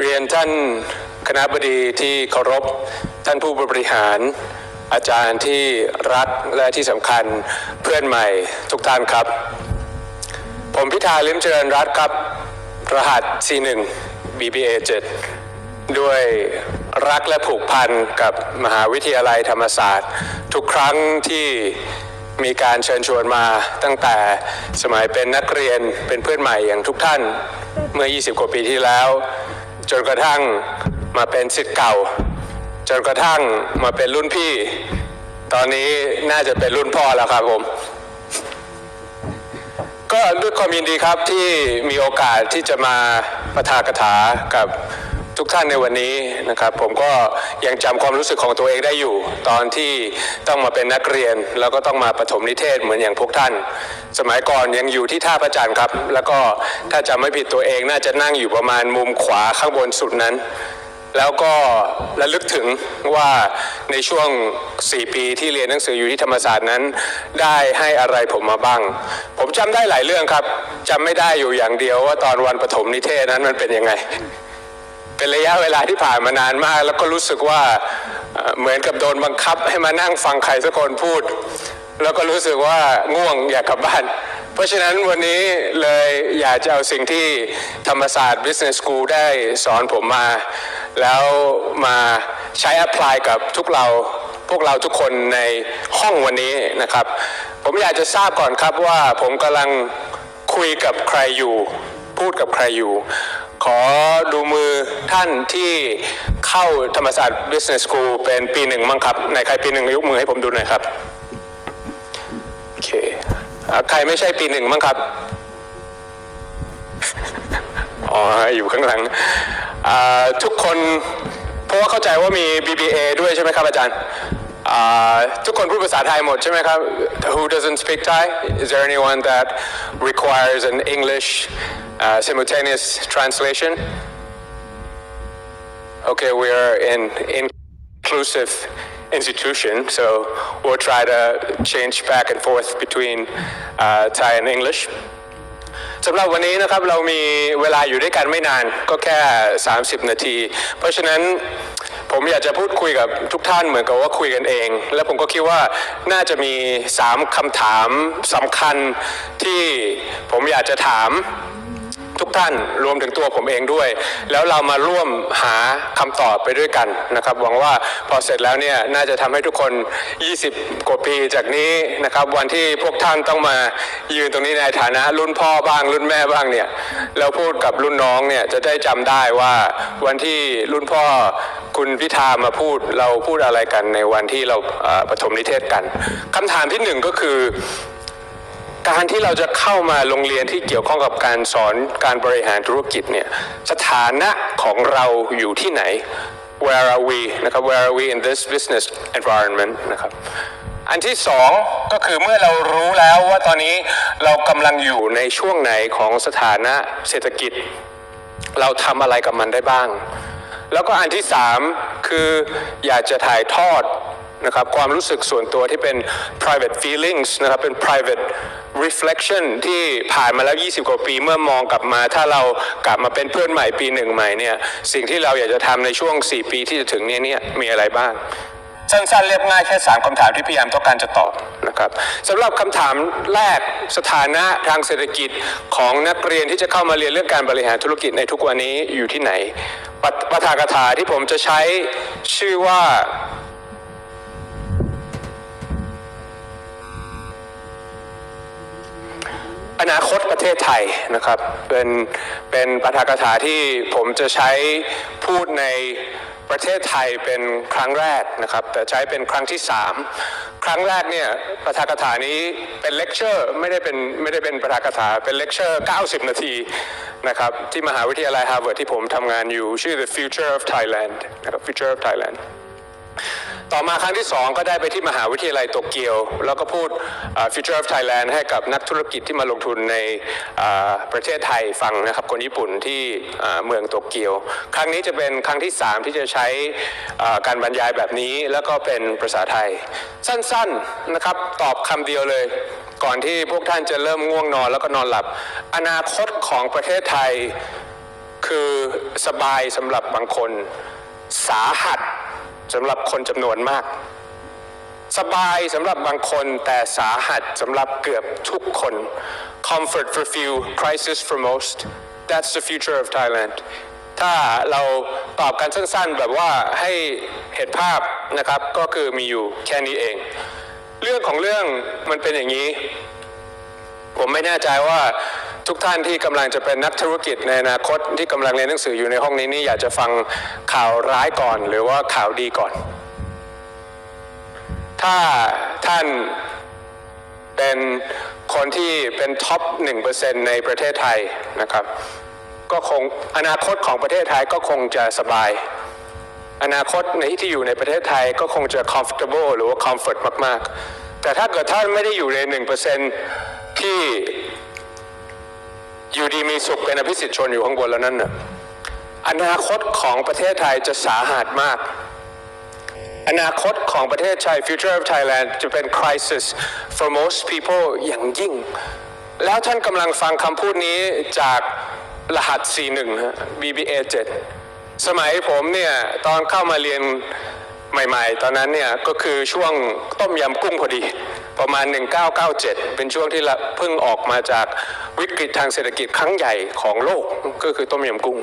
เรียนท่านคณะบดีที่เคารพท่านผู้บริหาร อาจารย์ที่รักและที่สำคัญเพื่อนใหม่ทุกท่านครับ ผมพิธาลิมเจริญรัตน์ครับ รหัส C1 BBA 7 ด้วยรักและผูกพันกับมหาวิทยาลัยธรรมศาสตร์ ทุกครั้งที่มีการเชิญชวนมาตั้งแต่สมัยเป็นนักเรียนเป็นเพื่อนใหม่อย่างทุกท่านเมื่อ 20 กว่าปีที่แล้ว จนกระทั่งมาเป็นสิทธิ์เก่า จนกระทั่งมาเป็นรุ่นพี่ ตอนนี้น่าจะเป็นรุ่นพ่อแล้วครับผม ก็ด้วยความยินดีครับที่มีโอกาสที่จะมาประทากถากับ ทุกท่านในวันนี้นะครับ ผมก็ยังจำความรู้สึกของตัวเองได้อยู่ ตอนที่ต้องมาเป็นนักเรียน แล้วก็ต้องมาประถมนิเทศเหมือนอย่างพวกท่าน สมัยก่อนยังอยู่ที่ท่าพระจันทร์ครับ แล้วก็ถ้าจำไม่ผิดตัวเองน่าจะนั่งอยู่ประมาณมุมขวาข้างบนสุดนั้นแล้วก็ระลึกถึงว่าในช่วง 4 ปีที่เรียนหนังสืออยู่ที่ธรรมศาสตร์นั้น ได้ให้อะไรผมมาบ้าง ผมจำได้หลายเรื่องครับจำไม่ได้อยู่อย่างเดียวว่าตอนวันปฐมนิเทศนั้นมันเป็นยังไง เป็นระยะเวลาที่ผ่านมานานมาก แล้วก็รู้สึกว่าเอ่อเหมือนกับโดนบังคับให้มานั่งฟังใครสักคนพูด แล้วก็รู้สึกว่าง่วงอยากกลับบ้าน เพราะฉะนั้นวันนี้เลยอยากจะเอาสิ่งที่ธรรมศาสตร์ Business School ได้สอนผมมา แล้วมาใช้ apply กับทุกเราพวกเราทุกคนในห้องวันนี้นะครับ ผมอยากจะทราบก่อนครับว่าผมกำลังคุยกับใครอยู่ พูดกับใครอยู่ ขอดูมือท่านที่เข้าธรรมศาสตร์ Business School เป็นปีหนึ่งมั้งครับในใครปีหนึ่งยกมือให้ผมดูหน่อยครับโอเคใครไม่ใช่ปีหนึ่งมั้งครับอ๋ออยู่ข้างหลังทุกคนเพราะว่าเข้าใจว่ามี BBA ด้วยใช่ไหมครับอาจารย์ทุกคนพูดภาษาไทยหมดใช่ไหมครับ Who doesn't speak Thai Is there anyone that requires an English uh, simultaneous translation Okay we are in inclusive institution so we'll try to change back and forth between uh, Thai and English สำหรับวันนี้นะครับเรามีเวลาอยู่ด้วยกันไม่นานก็แค่ 30 นาที เพราะฉะนั้นผมอยากจะพูดคุยกับทุกท่านเหมือนกับว่าคุยกันเอง และผมก็คิดว่าน่าจะมี 3คำถามสำคัญที่ผมอยากจะถาม ทุกท่านรวมถึงตัวผมเองด้วย แล้วเรามาร่วมหาคำตอบไปด้วยกันนะครับหวังว่าพอเสร็จแล้วเนี่ยน่าจะทำให้ทุกคน 20 กว่าปีจากนี้นะครับวันที่พวกท่านต้องมายืนตรงนี้ในฐานะรุ่นพ่อบ้างรุ่นแม่บ้างเนี่ยแล้วพูดกับรุ่นน้องเนี่ยจะได้จำได้ว่าวันที่รุ่นพ่อคุณพิธามาพูดเราพูดอะไรกันในวันที่เราเอ่อปฐมนิเทศกันคำถามที่หนึ่งก็คือ การที่เราจะเข้ามาโรงเรียนที่เกี่ยวข้องกับการสอนการบริหารธุรกิจเนี่ยสถานะของเราอยู่ที่ไหน where are we นะครับ where are we in this business environment นะครับอันที่สองก็คือเมื่อเรารู้แล้วว่าตอนนี้เรากำลังอยู่ในช่วงไหนของสถานะเศรษฐกิจ เราทำอะไรกับมันได้บ้าง แล้วก็อันที่สามคืออยากจะถ่ายทอด นะครับความรู้สึกส่วนตัวที่เป็น private feelings นะครับเป็น private reflection ที่ผ่านมาแล้ว 20 กว่าปีเมื่อมองกลับมา ถ้าเรากลับมาเป็นเพื่อนใหม่ปีหนึ่งใหม่เนี่ยสิ่งที่เราอยากจะทำในช่วง 4 ปีที่จะถึงเนี้เนี่ยมีอะไรบ้างสั้นๆเรียบง่ายแค่ 3คำถามที่พยายามต้องการจะตอบนะครับสำหรับคำถามแรกสถานะทางเศรษฐกิจของนักเรียนที่จะเข้ามาเรียนเรื่องการบริหารธุรกิจในทุกวันนี้อยู่ที่ไหนปฐปฐากถาที่ผมจะใช้ชื่อว่า อนาคตประเทศไทยนะครับ เป็นเป็นปาฐกถาที่ผมจะใช้พูดในประเทศไทยเป็นครั้งแรกนะครับ แต่ใช้เป็นครั้งที่ 3 ครั้งแรกเนี่ยปาฐกถานี้เป็นเลคเชอร์ไม่ได้เป็นไม่ได้เป็นปาฐกถาเป็นเลคเชอร์ 90 นาทีนะครับที่มหาวิทยาลัยฮาร์วาร์ดที่ผมทำงานอยู่ชื่อ The Future of Thailand นะครับ Future of Thailand ต่อมาครั้งที่ 2 ก็ได้ไปที่มหาวิทยาลัยโตเกียว แล้วก็พูด Future of Thailand ให้กับนักธุรกิจที่มาลงทุนในประเทศไทยฟังนะครับคนญี่ปุ่นที่เมืองโตเกียว ครั้งนี้จะเป็นครั้งที่ 3 ที่จะใช้การบรรยายแบบนี้ แล้วก็เป็นภาษาไทย สั้นๆนะครับตอบคำเดียวเลย ก่อนที่พวกท่านจะเริ่มง่วงนอนแล้วก็นอนหลับ อนาคตของประเทศไทยคือสบายสำหรับบางคน สาหัส สำหรับคนจำนวนมาก สบายสำหรับบางคนแต่สาหัสสำหรับเกือบทุกคน comfort for few crisis for most that's the future of Thailand ถ้าเราตอบกันสั้นๆ แบบว่าให้เห็นภาพนะครับก็คือมีอยู่แค่นี้เอง เรื่องของเรื่องมันเป็นอย่างนี้ ผมไม่แน่ใจว่า ทุกท่านที่กำลังจะเป็นนักธุรกิจในอนาคตที่กำลังเรียนหนังสืออยู่ในห้องนี้นี่อยากจะฟังข่าวร้ายก่อน หรือว่าข่าวดีก่อน ถ้าท่านเป็นคนที่เป็นท็อป1%ในประเทศไทยนะครับ ก็คงอนาคตของประเทศไทยก็คงจะสบาย อนาคตในที่อยู่ในประเทศไทยก็คงจะ comfortable หรือว่า comfort มาก ๆ แต่ถ้าเกิดท่านไม่ได้อยู่ใน 1%ที่ อยู่ดีมีสุขเป็นอภิสิทธิชนอยู่ข้างบนแล้วนั่นน่ะอนาคตของประเทศไทยจะสาหัสมาก อนาคตของประเทศไทย future of Thailand จะเป็น crisis for most people อย่างยิ่ง แล้วท่านกำลังฟังคำพูดนี้จากรหัส 41ฮะ BBA 7 สมัยผมเนี่ย ตอนเข้ามาเรียนใหม่ ๆ ตอนนั้นเนี่ย ก็คือช่วงต้มยำกุ้งพอดี ประมาณ 1997 เป็นช่วงที่เพิ่งออกมาจากวิกฤตทางเศรษฐกิจครั้งใหญ่ของโลกก็คือต้มยำกุ้ง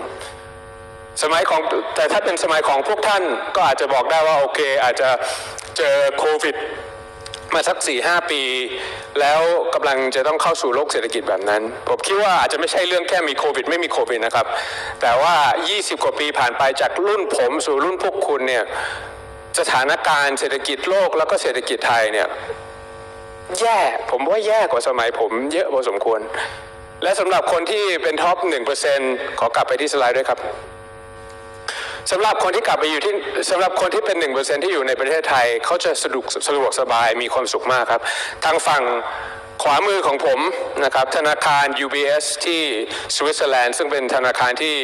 สมัยของแต่ถ้าเป็นสมัยของพวกท่านก็อาจจะบอกได้ว่าโอเค อาจจะเจอโควิดมาสัก4ี่หปี แล้วกำลังจะต้องเข้าสู่โลกเศรษฐกิจแบบนั้น ผมคิดว่าอาจจะไม่ใช่เรื่องแค่มีโควิด ไม่มีโควิดนะครับ แต่ว่า 20 กว่าปีผ่านไปจากรุ่นผมสู่รุ่นพวกคุณเนี่ยสถานการณ์เศรษฐกิจโลกแล้วก็เศรษฐกิจไทยเนี่ย แย่ผมว่าแย่กว่าสมัยผมเยอะพอสมควร และสำหรับคนที่เป็นท็อป1%ขอกลับไปที่สไลด์ด้วยครับสำหรับคนที่กลับไปอยู่ที่สำหรับคนที่เป็น1%ที่อยู่ในประเทศไทย เขาจะสะดวกสะดวกสบายมีความสุขมากครับ ทางฝั่ง ขวามือของผมนะครับธนาคาร UBS ที่สวิตเซอร์แลนด์ซึ่งเป็นธนาคารที่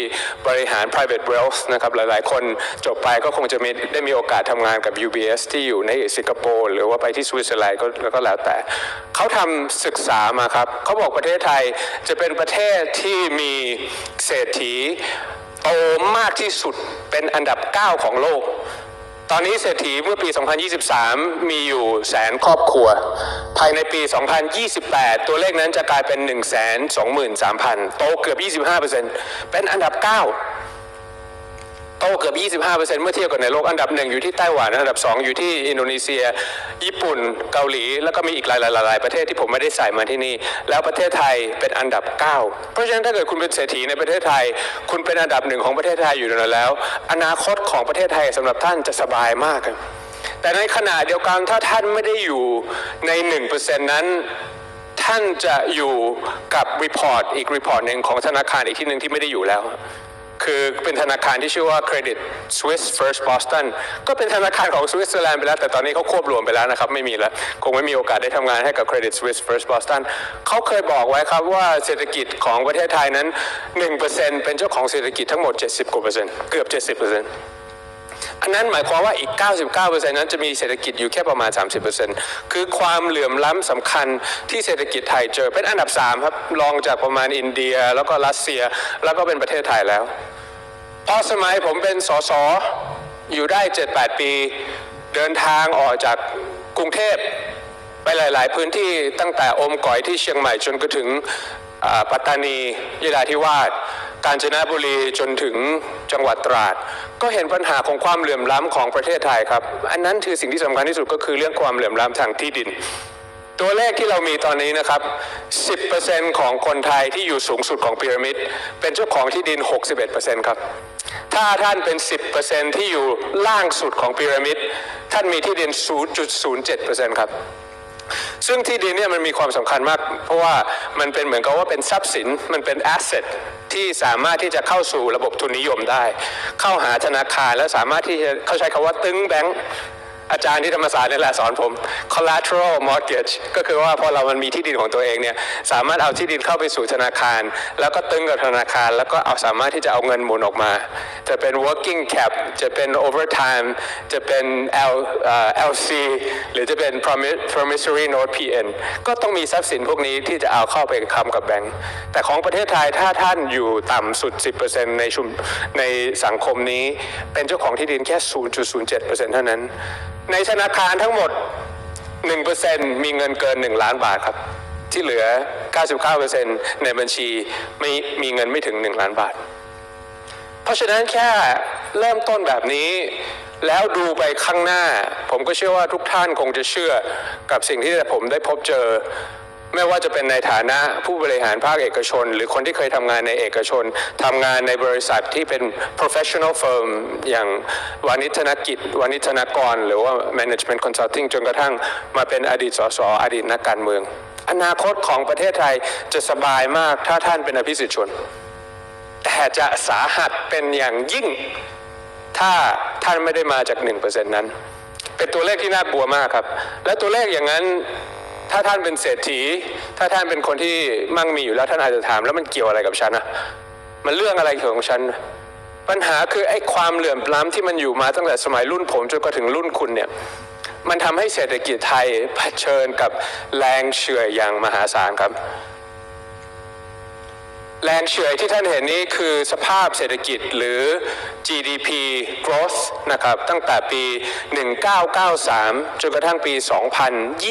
บริหาร private wealth นะครับหลายๆ คนจบไปก็คงจะมีได้มีโอกาสทำงานกับ UBS ที่อยู่ในสิงคโปร์หรือว่าไปที่สวิตเซอร์แลนด์ก็ก็แล้วแต่ เขาทำศึกษามาครับเขาบอกประเทศไทยจะเป็นประเทศที่มีเศรษฐีโตมากที่สุดเป็นอันดับ 9 ของโลก ตอนนี้เศรษฐีเมื่อปี 2023 มีอยู่แสนครอบครัว ภายในปี 2028 ตัวเลขนั้นจะกลายเป็น 1 2 3 0 0 0โตเกือบ 25%เป็นอันดับ 9 โตเกือบ 25%เมื่อเทียบกับในโลกอันดับหนึ่งอยู่ที่ไต้หวันอันดับ 2 อยู่ที่อินโดนีเซีย ญี่ปุ่น เกาหลี แล้วก็มีอีกหลายๆประเทศที่ผมไม่ได้ใส่มาที่นี่ แล้วประเทศไทยเป็นอันดับ 9 เพราะฉะนั้นถ้าเกิดคุณเป็นเศรษฐีในประเทศไทย คุณเป็นอันดับหนึ่งของประเทศไทยอยู่แล้ว อนาคตของประเทศไทยสำหรับท่านจะสบายมาก แต่ในขณะเดียวกันถ้าท่านไม่ได้อยู่ใน 1%นั้นท่านจะอยู่กับรีพอร์ตอีกรีพอร์ตหนึ่งของธนาคารอีกที่หนึ่งที่ไม่ได้อยู่แล้ว คือเป็นธนาคารที่ชื่อว่า Credit Swiss First Boston ก็เป็นธนาคารของสวิตเซอร์แลนด์ไปแล้ว แต่ตอนนี้เขาควบรวมไปแล้วนะครับ ไม่มีแล้ว คงไม่มีโอกาสได้ทำงานให้กับ Credit Swiss First Boston เขาเคยบอกไว้ครับว่าเศรษฐกิจของประเทศไทยนั้น 1%เป็นเจ้าของเศรษฐกิจทั้งหมด 70กว่าเปอร์เซ็นต์เกือบ 70%อัน นั้นหมายความว่าอีก 99%นั้นจะมีเศรษฐกิจอยู่แค่ประมาณ 30%คือความเหลื่อมล้ำสำคัญที่เศรษฐกิจไทยเจอเป็นอันดับ 3 ครับรองจากประมาณอินเดีย แล้วก็รัสเซียแล้วก็เป็นประเทศไทยแล้ว พอสมัยผมเป็นสสอยู่ได้ 7-8 ปี เดินทางออกจากกรุงเทพไปหลาย ๆ พื้นที่ตั้งแต่อมก๋อยที่เชียงใหม่จนกระถึงอ่าปัตตานียะลาธิวาส กาญจนบุรีจนถึงจังหวัดตราด ก็เห็นปัญหาของความเหลื่อมล้ำของประเทศไทยครับ อันนั้นคือสิ่งที่สำคัญที่สุดก็คือเรื่องความเหลื่อมล้ำทางที่ดิน ตัวเลขที่เรามีตอนนี้นะครับ 10%ของคนไทยที่อยู่สูงสุดของพีระมิดเป็นเจ้าของที่ดิน 61%ครับถ้าท่านเป็น 10%ที่อยู่ล่างสุดของพีระมิดท่านมีที่ดิน 0.07%ครับ ซึ่งที่ดินเนี่ยมันมีความสำคัญมาก เพราะว่ามันเป็นเหมือนกับว่าเป็นทรัพย์สินมันเป็นแอสเซทที่สามารถที่จะเข้าสู่ระบบทุนนิยมได้ เข้าหาธนาคารและสามารถที่จะเขาใช้คำว่าตึงแบงก์อาจารย์ที่ธรรมศาสตร์นี่แหละสอนผม collateral mortgage ก็คือว่าพอเรามันมีที่ดินของตัวเองเนี่ยสามารถเอาที่ดินเข้าไปสู่ธนาคาร แล้วก็ตึงกับธนาคาร แล้วก็เอาสามารถที่จะเอาเงินหมุนออกมา จะเป็น working cap จะเป็น overtime จะเป็น L LC หรือจะเป็น promis- promissory note PN ก็ต้องมีทรัพย์สินพวกนี้ที่จะเอาเข้าไปค้ำกับแบงก์แต่ของประเทศไทยถ้าท่านอยู่ต่ำสุด 10%ในชุมในสังคมนี้ เป็นเจ้าของที่ดินแค่ 0.07%เท่านั้น ในธนาคารทั้งหมด 1%มีเงินเกิน 1 ล้านบาทครับที่เหลือ 99%ในบัญชีไม่มีเงินไม่ถึง 1 ล้านบาท เพราะฉะนั้นแค่เริ่มต้นแบบนี้ แล้วดูไปข้างหน้า ผมก็เชื่อว่าทุกท่านคงจะเชื่อกับสิ่งที่ผมได้พบเจอ ไม่ว่าจะเป็นในฐานะผู้บริหารภาคเอกชน หรือคนที่เคยทำงานในเอกชนทำงานในบริษัทที่เป็น professional firm อย่างวานิชธนกิจวานิชธนกร หรือว่า management consulting จนกระทั่งมาเป็นอดีตสสอดีตนักการเมือง อนาคตของประเทศไทยจะสบายมากถ้าท่านเป็นอภิสิทธิชน แต่จะสาหัสเป็นอย่างยิ่ง ถ้าท่านไม่ได้มาจาก 1%นั้น เป็นตัวเลขที่น่ากลัวมากครับ และตัวเลขอย่างนั้นถ้าท่านเป็นเศรษฐี ถ้าท่านเป็นคนที่มั่งมีอยู่แล้วท่านอาจจะถาม แล้วมันเกี่ยวอะไรกับฉันอะมันเรื่องอะไรเกี่ยวของฉัน ปัญหาคือไอ้ความเหลื่อมล้ำที่มันอยู่มาตั้งแต่สมัยรุ่นผมจนกระถึงรุ่นคุณเนี่ย มันทำให้เศรษฐกิจไทยเผชิญกับแรงเฉื่อยอย่างมหาศาลครับ แรงเฉื่อยที่ท่านเห็นนี้คือสภาพเศรษฐกิจหรือ GDP growth นะครับตั้งแต่ปี 1993 จนกระทั่งปี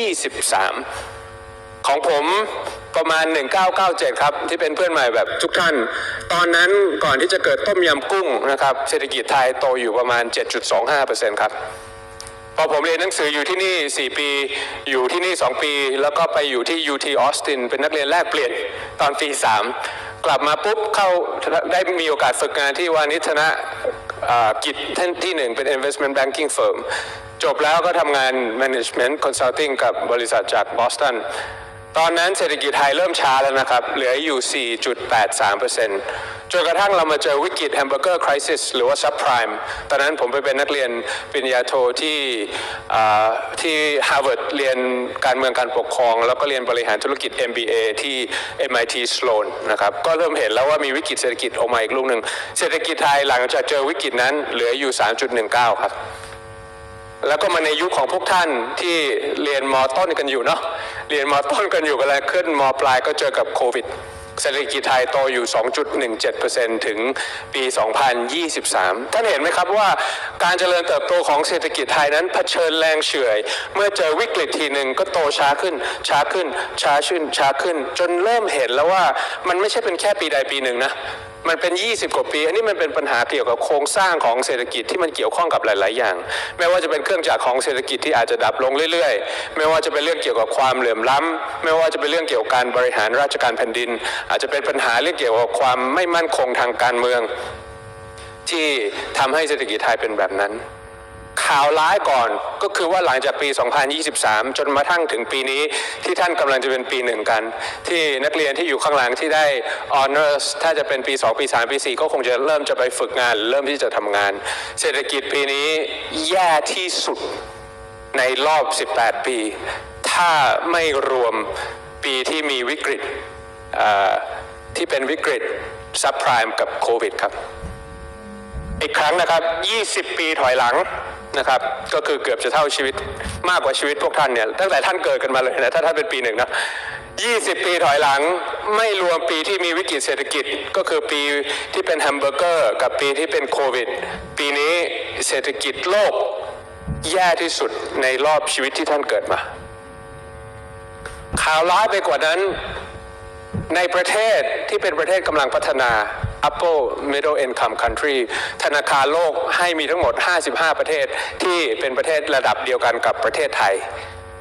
2023 ของผมประมาณ 1997 ครับ ที่เป็นเพื่อนใหม่แบบทุกท่าน ตอนนั้นก่อนที่จะเกิดต้มยำกุ้งนะครับเศรษฐกิจไทยโตอยู่ประมาณ 7.25%ครับพอผมเรียนหนังสืออยู่ที่นี่ 4 ปี อยู่ที่นี่ 2 ปี แล้วก็ไปอยู่ที่ UT Austin เป็นนักเรียนแลกเปลี่ยนตอนปี 3 กลับมาปุ๊บเข้าได้มีโอกาสฝึกงานที่วานิชนะอ่ากิจที่หนึ่งเป็น investment banking firm จบแล้วก็ทำงาน management consulting กับบริษัทจากบอสตันตอนนั้นเศรษฐกิจไทยเริ่มช้าแล้วนะครับ เหลืออยู่ 4.83% จนกระทั่งเรามาเจอวิกฤตแฮมเบอร์เกอร์คริสิสหรือว่าซับไพรม์ตอนนั้นผมไปเป็นนักเรียนปริญญาโทที่ที่ Harvard เรียนการเมืองการปกครอง แล้วก็เรียนบริหารธุรกิจ MBA ที่ MIT Sloan นะครับก็เริ่มเห็นแล้วว่ามีวิกฤตเศรษฐกิจออกมาอีกลูกหนึ่งเศรษฐกิจไทยหลังจากเจอวิกฤตนั้นเหลืออยู่ 3.19 ครับแล้วก็มาในยุคของพวกท่านที่เรียนมอต้นกันอยู่เนาะเรียนมอต้นกันอยู่กันแล้วขึ้นมอปลายก็เจอกับโควิด เศรษฐกิจไทยโตอยู่ 2.17%ถึงปี 2023 ท่านเห็นไหมครับว่าการเจริญเติบโตของเศรษฐกิจไทยนั้นเผชิญแรงเฉื่อย เมื่อเจอวิกฤตทีหนึ่งก็โตช้าขึ้น ช้าขึ้น ช้าขึ้น ช้าขึ้น จนเริ่มเห็นแล้วว่ามันไม่ใช่เป็นแค่ปีใดปีหนึ่งนะ มันเป็น 20 กว่าปี อันนี้มันเป็นปัญหาเกี่ยวกับโครงสร้างของเศรษฐกิจที่มันเกี่ยวข้องกับหลาย ๆ อย่าง ไม่ว่าจะเป็นเครื่องจักรของเศรษฐกิจที่อาจจะดับลงเรื่อย ๆ ไม่ว่าจะเป็นเรื่องเกี่ยวกับความเหลื่อมล้ำไม่ว่าจะเป็นเรื่องเกี่ยวกับการบริหารราชการแผ่นดิน อาจจะเป็นปัญหาเรื่องเกี่ยวกับความไม่มั่นคงทางการเมือง ที่ทำให้เศรษฐกิจไทยเป็นแบบนั้น ข่าวร้ายก่อน ก็คือว่าหลังจากปี 2023 จนมาทั้งถึงปีนี้ที่ท่านกำลังจะเป็นปีหนึ่งกัน ที่นักเรียนที่อยู่ข้างหลังที่ได้ honors ถ้าจะเป็นปี 2 ปี 3 ปี 4 ก็คงจะเริ่มจะไปฝึกงาน เริ่มที่จะทำงาน เศรษฐกิจปีนี้แย่ที่สุดในรอบ 18 ปี ถ้าไม่รวมปีที่มีวิกฤตที่เป็นวิกฤตซับไพรม์กับโควิดครับ อีกครั้งนะครับ 20 ปีถอยหลัง นะครับ ก็คือเกือบจะเท่าชีวิตมากกว่าชีวิตพวกท่านเนี่ยตั้งแต่ท่านเกิดกันมาเลยนะถ้าท่านเป็นปีหนึ่งนะ20 ปีถอยหลังไม่รวมปีที่มีวิกฤตเศรษฐกิจ ก็คือปีที่เป็นแฮมเบอร์เกอร์กับปีที่เป็นโควิด ปีนี้เศรษฐกิจโลกแย่ที่สุดในรอบชีวิตที่ท่านเกิดมา ข่าวร้ายไปกว่านั้น ในประเทศที่เป็นประเทศกำลังพัฒนา Upper Middle Income Country ธนาคารโลกให้มีทั้งหมด 55 ประเทศที่เป็นประเทศระดับเดียวกันกับประเทศไทย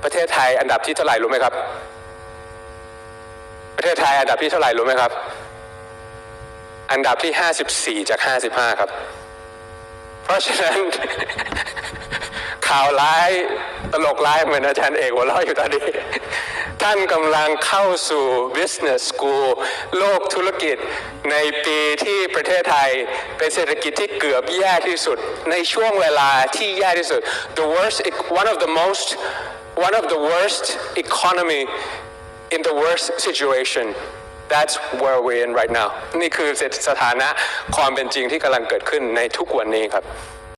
ประเทศไทยอันดับที่เท่าไหร่รู้ไหมครับ ประเทศไทยอันดับที่เท่าไหร่รู้ไหมครับ อันดับที่ 54 จาก 55 ครับ เพราะฉะนั้นข่าวร้ายตลกร้ายเหมือนอาจารย์เอกหัวเราะอยู่ตอนนี้ ท่านกำลังเข้าสู่ business school โลกธุรกิจ ในปีที่ประเทศไทย เป็นเศรษฐกิจที่เกือบแย่ที่สุด ในช่วงเวลาที่แย่ที่สุด the worst one of the most one of the worst economy in the worst situation That's where we're in right now นี่คือสถานะความเป็นจริงที่กำลังเกิดขึ้นในทุกวันนี้ครับ